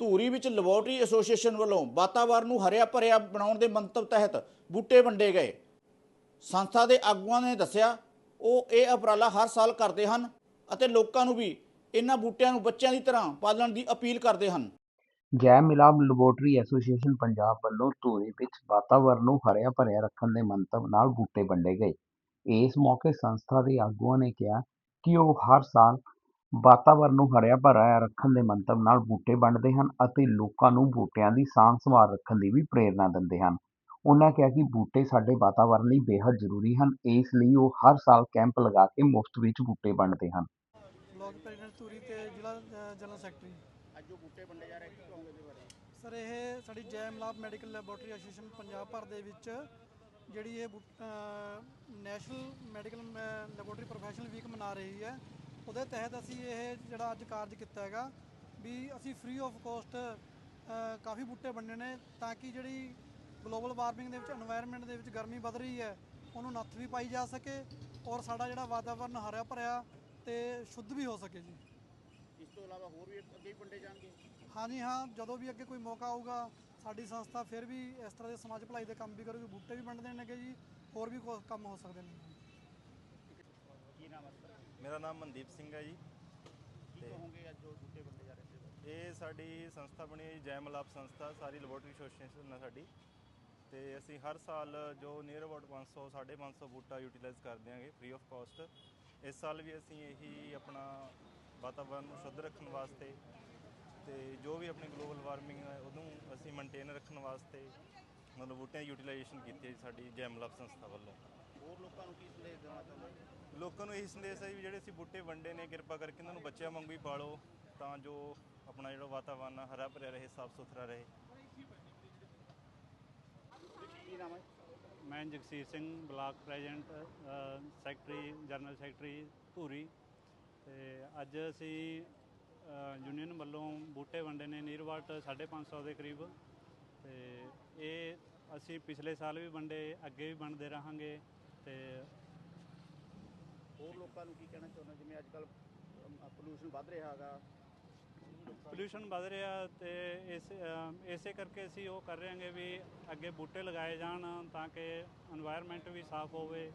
ਧੂਰੀ ਵਿੱਚ laboratory association ਵੱਲੋਂ ਵਾਤਾਵਰਣ ਨੂੰ ਹਰਿਆ ਭਰਿਆ ਬਣਾਉਣ ਦੇ ਮੰਤਵ ਤਹਿਤ ਬੂਟੇ ਵੰਡੇ ਗਏ। ਸੰਸਥਾ ਦੇ ਆਗੂਆਂ ਨੇ ਦੱਸਿਆ, ਉਹ ਇਹ ਉਪਰਾਲਾ ਹਰ ਸਾਲ ਕਰਦੇ ਹਨ ਅਤੇ ਲੋਕਾਂ ਨੂੰ ਵੀ ਇਹਨਾਂ ਬੂਟਿਆਂ ਨੂੰ ਬੱਚਿਆਂ ਦੀ ਤਰ੍ਹਾਂ ਪਾਲਣ ਦੀ ਅਪੀਲ ਕਰਦੇ ਹਨ। ਜੈ ਮਿਲਾਪ ਲੈਬੋਰਟਰੀ ਐਸੋਸੀਏਸ਼ਨ ਪੰਜਾਬ ਵੱਲੋਂ ਧੂਰੀ ਵਿੱਚ ਵਾਤਾਵਰਣ ਨੂੰ ਹਰਿਆ ਭਰਿਆ ਰੱਖਣ ਦੇ ਮੰਤਵ ਨਾਲ ਬੂਟੇ ਵੰਡੇ ਗਏ। ਇਸ ਮੌਕੇ ਸੰਸਥਾ ਦੇ ਆਗੂਆਂ ਨੇ ਕਿਹਾ ਕਿ ਉਹ ਹਰ ਸਾਲ ਵਾਤਾਵਰਣ ਨੂੰ ਹਰਿਆ ਭਰਿਆ ਰੱਖਣ ਦੇ ਮੰਤਵ ਨਾਲ ਬੂਟੇ ਵੰਡਦੇ ਹਨ ਅਤੇ ਲੋਕਾਂ ਨੂੰ ਬੂਟਿਆਂ ਦੀ ਸਾਂਭ ਸੰਭਾਲ ਰੱਖਣ ਦੀ ਵੀ ਪ੍ਰੇਰਣਾ ਦਿੰਦੇ ਹਨ। ਉਹਨਾਂ ਕਿਹਾ ਕਿ ਬੂਟੇ ਸਾਡੇ ਵਾਤਾਵਰਣ ਲਈ ਬੇहद ਜ਼ਰੂਰੀ ਹਨ ਇਸ ਲਈ ਉਹ ਹਰ ਸਾਲ ਕੈਂਪ ਲਗਾ ਕੇ ਮੁਫਤ ਵਿੱਚ ਬੂਟੇ ਵੰਡਦੇ ਹਨ। ਬਲਾਕ ਪ੍ਰੈਜ਼ੀਡੈਂਟ ਧੂਰੀ ਤੇ ਜ਼ਿਲ੍ਹਾ ਜਨਰਲ ਸੈਕਟਰੀ। ਅੱਜ ਜੋ ਬੂਟੇ ਵੰਡੇ ਜਾ ਰਹੇ ਕੀ ਕਹੋਗੇ ਇਹਦੇ ਬਾਰੇ ਸਰ ਇਹ ਸਾਡੀ ਜੈ ਮਲਾਪ ਮੈਡੀਕਲ ਲੈਬੋਰਟਰੀ ਐਸੋਸੀਏਸ਼ਨ ਪੰਜਾਬ ਭਰ ਦੇ ਵਿੱਚ ਜਿਹੜੀ ਇਹ national medical laboratory professional week ਮਨਾ ਰਹੀ ਹੈ। ਉਹਦੇ ਤਹਿਤ ਅਸੀਂ ਇਹ ਜਿਹੜਾ ਅੱਜ ਕਾਰਜ ਕੀਤਾ ਹੈਗਾ ਵੀ ਅਸੀਂ ਫ੍ਰੀ ਆਫ ਕੋਸਟ ਕਾਫੀ ਬੂਟੇ ਵੰਡੇ ਨੇ ਤਾਂ ਕਿ ਜਿਹੜੀ ਗਲੋਬਲ ਵਾਰਮਿੰਗ ਦੇ ਵਿੱਚ এনवायरमेंट ਦੇ ਵਿੱਚ ਗਰਮੀ ਵੱਧ ਰਹੀ ਹੈ ਉਹਨੂੰ ਨੱਥ ਵੀ ਪਾਈ ਜਾ ਸਕੇ ਔਰ ਸਾਡਾ ਜਿਹੜਾ ਵਾਤਾਵਰਨ ਹਰਿਆ ਭਰਿਆ ਤੇ ਸ਼ੁੱਧ ਵੀ ਹੋ ਸਕੇ ਜੀ। ਇਸ ਤੋਂ ਇਲਾਵਾ ਹੋਰ ਵੀ ਅੱਗੇ ਪੰਡੇ ਜਾਣਗੇ? ਹਾਂਜੀ ਹਾਂ ਜਦੋਂ ਵੀ ਅੱਗੇ ਕੋਈ ਮੌਕਾ ਆਊਗਾ ਸਾਡੀ ਸੰਸਥਾ ਫਿਰ ਵੀ ਇਸ ਤਰ੍ਹਾਂ ਦੇ ਸਮਾਜ ਭਲਾਈ ਦੇ ਕੰਮ ਵੀ ਕਰੂਗੀ ਬੂਟੇ ਵੀ ਵੰਡਦੇ ਨੇਗੇ ਜੀ ਹੋਰ ਵੀ ਕੰਮ ਹੋ ਸਕਦੇ ਨੇ। ਮੇਰਾ ਨਾਮ ਮਨਦੀਪ ਸਿੰਘ ਹੈ ਜੀ। ਕੀ ਕਹੋਗੇ ਅੱਜ ਜੋ ਬੂਟੇ ਵੰਡੇ ਜਾ ਰਹੇ ਨੇ ਇਹ ਸਾਡੀ ਸੰਸਥਾ ਬਣੀ ਹੈ ਜੀ, ਜੈ ਮਲਾਪ ਸੰਸਥਾ ਸਾਰੀ ਲੈਬੋਰਟਰੀ ਐਸੋਸੀਏਸ਼ਨ ਹੈ ਸਾਡੀ। ਤੇ ਅਸੀਂ ਹਰ ਸਾਲ ਜੋ ਨੀਅਰ ਅਬਾਊਟ 500 550 ਬੂਟਾ ਯੂਟਿਲਾਈਜ਼ ਕਰਦੇ ਹਾਂਗੇ ਫ੍ਰੀ ਆਫ ਕਾਸਟ ਇਸ ਸਾਲ ਵੀ ਅਸੀਂ ਇਹੀ ਆਪਣਾ ਵਾਤਾਵਰਨ ਨੂੰ ਸ਼ੁੱਧ ਰੱਖਣ ਵਾਸਤੇ ਤੇ ਜੋ ਵੀ ਆਪਣੀ ਗਲੋਬਲ ਵਾਰਮਿੰਗ ਹੈ ਉਹਨੂੰ ਅਸੀਂ ਮੇਨਟੇਨ ਰੱਖਣ ਵਾਸਤੇ ਮਤਲਬ ਬੂਟਿਆਂ ਦੀ ਯੂਟਿਲਾਈਜੇਸ਼ਨ ਕੀਤੀ ਹੈ ਸਾਡੀ ਜੈ ਮਲਾਪ ਸੰਸਥਾ ਵੱਲੋਂ। ਹੋਰ ਲੋਕਾਂ ਨੂੰ ਕੀ ਸੰਦੇਸ਼ ਦੇਣਾ ਲੋਕਾਂ ਨੂੰ ਇਹ ਸੰਦੇਸ਼ ਹੈ ਵੀ ਜਿਹੜੇ ਅਸੀਂ ਬੂਟੇ ਵੰਡੇ ਨੇ ਕਿਰਪਾ ਕਰਕੇ ਇਹਨਾਂ ਨੂੰ ਬੱਚਿਆਂ ਵਾਂਗੂ ਹੀ ਪਾਲੋ ਤਾਂ ਜੋ ਆਪਣਾ ਜਿਹੜਾ ਵਾਤਾਵਰਨ ਆ, ਹਰਾ ਭਰਿਆ ਰਹੇ ਸਾਫ਼ ਸੁਥਰਾ ਰਹੇ। ਮੈਂ Jagsir Singh block president secretary general secretary Dhuri. ਤੇ ਅੱਜ ਅਸੀਂ ਯੂਨੀਅਨ ਵੱਲੋਂ ਬੂਟੇ ਵੰਡੇ ਨੇ ਨੀਰਵਾਟ 550 ਦੇ ਕਰੀਬ। ਤੇ ਇਹ ਅਸੀਂ ਪਿਛਲੇ ਸਾਲ ਵੀ ਵੰਡੇ ਅੱਗੇ ਵੀ ਵੰਡਦੇ ਰਹਾਂਗੇ। ਤੇ ਹੋਰ ਲੋਕਾਂ ਨੂੰ ਕੀ ਕਹਿਣਾ ਚਾਹੁੰਦਾ ਜਿਵੇਂ ਅੱਜ ਕੱਲ ਪੋਲੂਸ਼ਨ ਵੱਧ ਰਿਹਾ ਹੈਗਾ। ਪੋਲੂਸ਼ਨ ਵੱਧ ਰਿਹਾ ਤੇ ਇਸ ਇਸੇ ਕਰਕੇ ਅਸੀਂ ਉਹ ਕਰ ਰਹੇਗੇ ਵੀ ਅੱਗੇ ਬੂਟੇ ਲਗਾਏ ਜਾਣ ਤਾਂ ਕਿ এনवायरमेंट ਵੀ ਸਾਫ਼ ਹੋਵੇ।